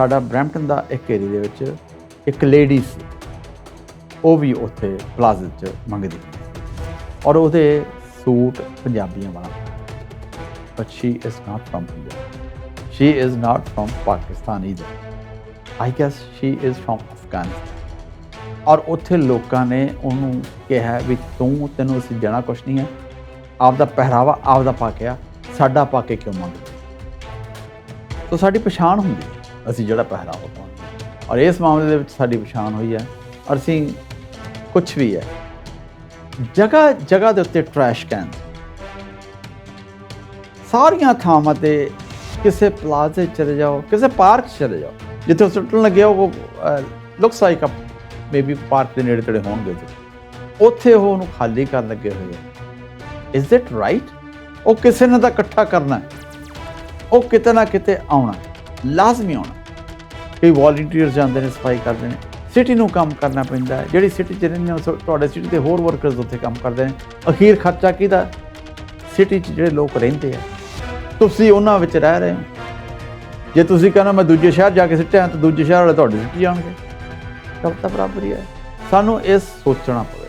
ਸਾਡਾ ਬ੍ਰੈਂਪਟਨ ਦਾ ਇੱਕ ਏਰੀਆ ਦੇ ਵਿੱਚ ਇੱਕ ਲੇਡੀ ਸੀ। ਉਹ ਵੀ ਉੱਥੇ ਪਲਾਜ਼ੇ 'ਚ ਮੰਗਦੀ ਔਰ ਉਹਦੇ ਸੂਟ ਪੰਜਾਬੀਆਂ ਵਾਲਾ। But she is not from Punjab. She is not from Pakistan either. I guess she is from Afghanistan. ਔਰ ਉੱਥੇ ਲੋਕਾਂ ਨੇ ਉਹਨੂੰ ਕਿਹਾ ਵੀ ਤੂੰ ਤੈਨੂੰ ਅਸੀਂ ਜਾਣਾ ਕੁਛ ਨਹੀਂ ਹੈ। ਆਪਦਾ ਪਹਿਰਾਵਾ ਆਪਦਾ ਪਾ ਕੇ ਆ। ਸਾਡਾ ਪਾ ਕੇ ਕਿਉਂ ਮੰਗਦੇ? ਤੋ ਸਾਡੀ ਪਛਾਣ ਹੁੰਦੀ। ਹੈ, ਅਸੀਂ ਜਿਹੜਾ ਪਹਿਰਾਵਾ ਪਾਉਂਦੇ ਔਰ ਇਸ ਮਾਮਲੇ ਦੇ ਵਿੱਚ ਸਾਡੀ ਪਛਾਣ ਹੋਈ ਹੈ ਔਰ ਅਸੀਂ ਕੁਝ ਵੀ ਹੈ। ਜਗ੍ਹਾ ਜਗ੍ਹਾ ਦੇ ਉੱਤੇ ਟਰੈਸ਼ ਕੈਨ ਸਾਰੀਆਂ ਥਾਵਾਂ ਤੇ ਕਿਸੇ ਪਲਾਜ਼ੇ 'ਚ ਚਲੇ ਜਾਓ, ਕਿਸੇ ਪਾਰਕ 'ਚ ਚਲੇ ਜਾਓ। ਜਿੱਥੇ ਸੁੱਟਣ ਲੱਗਿਆ ਉਹ looks like uh maybe park ਦੇ ਨੇੜੇ ਤੇੜੇ ਹੋਣਗੇ ਜੀ ਉੱਥੇ ਉਹ ਉਹਨੂੰ ਖਾਲੀ ਕਰਨ ਲੱਗੇ ਹੋਏ ਆ ਇਜ਼ ਇਟ ਰਾਈਟ ਉਹ ਕਿਸੇ ਨੇ ਤਾਂ ਇਕੱਠਾ ਕਰਨਾ ਉਹ ਕਿਤੇ ਨਾ ਕਿਤੇ ਆਉਣਾ ਲਾਜ਼ਮੀ ਆਉਣਾ ਕਈ ਵੋਲੰਟੀਅਰਸ ਜਾਂਦੇ ਨੇ ਸਫ਼ਾਈ ਕਰਦੇ ਨੇ। ਸਿਟੀ ਨੂੰ ਕੰਮ ਕਰਨਾ ਪੈਂਦਾ ਹੈ। ਜਿਹੜੀ ਸਿਟੀ 'ਚ ਰਹਿੰਦੇ ਹੋ ਤੁਹਾਡੇ ਸਿਟੀ ਦੇ ਹੋਰ ਵਰਕਰਸ ਉੱਥੇ ਕੰਮ ਕਰਦੇ ਨੇ। ਅਖੀਰ ਖਰਚਾ ਕਿਹਦਾ? ਸਿਟੀ 'ਚ ਜਿਹੜੇ ਲੋਕ ਰਹਿੰਦੇ ਆ। ਤੁਸੀਂ ਉਹਨਾਂ ਵਿੱਚ ਰਹਿ ਰਹੇ ਹੋ। ਜੇ ਤੁਸੀਂ ਕਹਿੰਦੇ ਮੈਂ ਦੂਜੇ ਸ਼ਹਿਰ ਜਾ ਕੇ ਸਿੱਟਿਆ ਤਾਂ ਦੂਜੇ ਸ਼ਹਿਰ ਵਾਲੇ ਤੁਹਾਡੇ ਸਿੱਟੀ ਜਾਣਗੇ। ਸਭ ਤਾਂ ਬਰਾਬਰ ਹੀ। ਹੈ ਸਾਨੂੰ ਇਹ ਸੋਚਣਾ ਪਊ